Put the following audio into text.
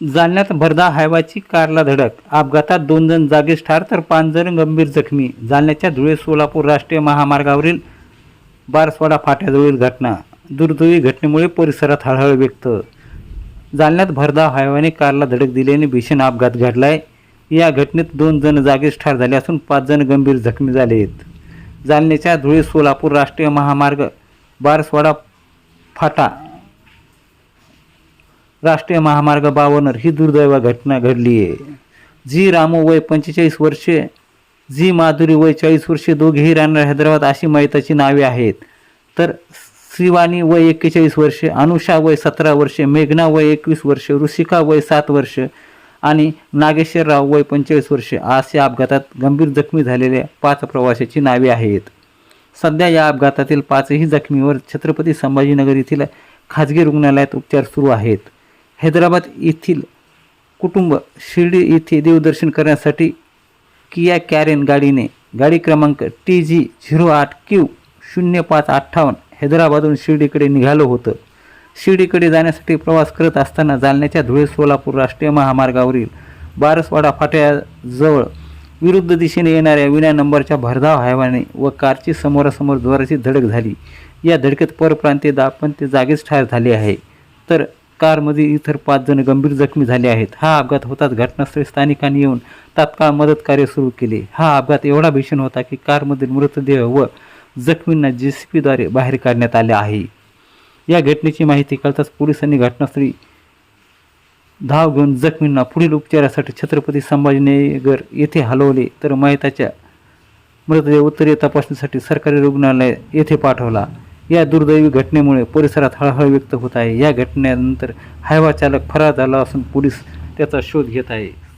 जालन्यात भरदा हायवाची कारला धडक. अपघातात दोन जण जागीच ठार तर पाच जण गंभीर जखमी. जालन्याच्या धुळे सोलापूर राष्ट्रीय महामार्गावरील बारसवाडा फाट्याजवळील घटना. दुर्दैवी घटनेमुळे परिसरात हळहळ व्यक्त. जालन्यात भरदा हायवाने कारला धडक दिल्याने भीषण अपघात घडलाय. या घटनेत दोन जण जागीच ठार झाले असून पाच जण गंभीर जखमी झाले आहेत जालन्याच्या धुळे सोलापूर राष्ट्रीय महामार्ग बारसवाडा फाटा राष्ट्रीय महामार्ग बावनर ही दुर्दैव घटना घडली आहे. जी रामू वय पंचेचाळीस वर्षे जी माधुरी वय चाळीस वर्षे दोघेही राहणार हैदराबाद अशी मैताची नावे आहेत. तर श्रीवाणी वय एक्केचाळीस वर्षे अनुषा वय सतरा वर्षे मेघना वय एकवीस वर्षे ऋषिका वय सात वर्ष आणि नागेश्वरराव वय पंचेचाळीस वर्षे असे अपघातात गंभीर जखमी झालेल्या पाच प्रवाशाची नावे आहेत. सध्या या अपघातातील पाचही जखमीवर छत्रपती संभाजीनगर येथील खाजगी रुग्णालयात उपचार सुरू आहेत. हैदराबाद येथील कुटुंब शिर्डी येथे देवदर्शन करण्यासाठी किया कॅरेन गाडीने गाडी क्रमांक टी जी झिरो आठ क्यू शून्य पाच अठ्ठावन्न हैदराबादहून शिर्डीकडे निघालं होतं. शिर्डीकडे जाण्यासाठी प्रवास करत असताना जालन्याच्या धुळे सोलापूर राष्ट्रीय महामार्गावरील बारसवाडा फाट्याजवळ विरुद्ध दिशेने येणाऱ्या विना नंबरच्या भरधाव हायवाने व कारची समोरासमोर जोराची धडक झाली. या धडकेत परप्रांतीय दापण ते जागीच ठार झाले आहे. तर कारमध्ये इतर पाच जण गंभीर जखमी झाले आहेत. हा अपघात होताच घटनास्थळी स्थानिकांनी येऊन तात्काळ मदत कार्य सुरू केले. हा अपघात एवढा भीषण होता की कारमधील मृतदेह व जखमींना जे सी पीद्वारे बाहेर काढण्यात आले आहे. या घटनेची माहिती कळताच पोलिसांनी घटनास्थळी धाव घेऊन जखमींना पुढील उपचारासाठी छत्रपती संभाजीनगर येथे हलवले. तर मयताच्या मृतदेह उत्तरीय तपासणीसाठी सरकारी रुग्णालय येथे पाठवला. या दुर्दैवी घटनेमुळे परिसरात हळहळ व्यक्त होत आहे. या घटनेनंतर हायवा चालक फरार झाला असून पोलीस त्याचा शोध घेत आहे.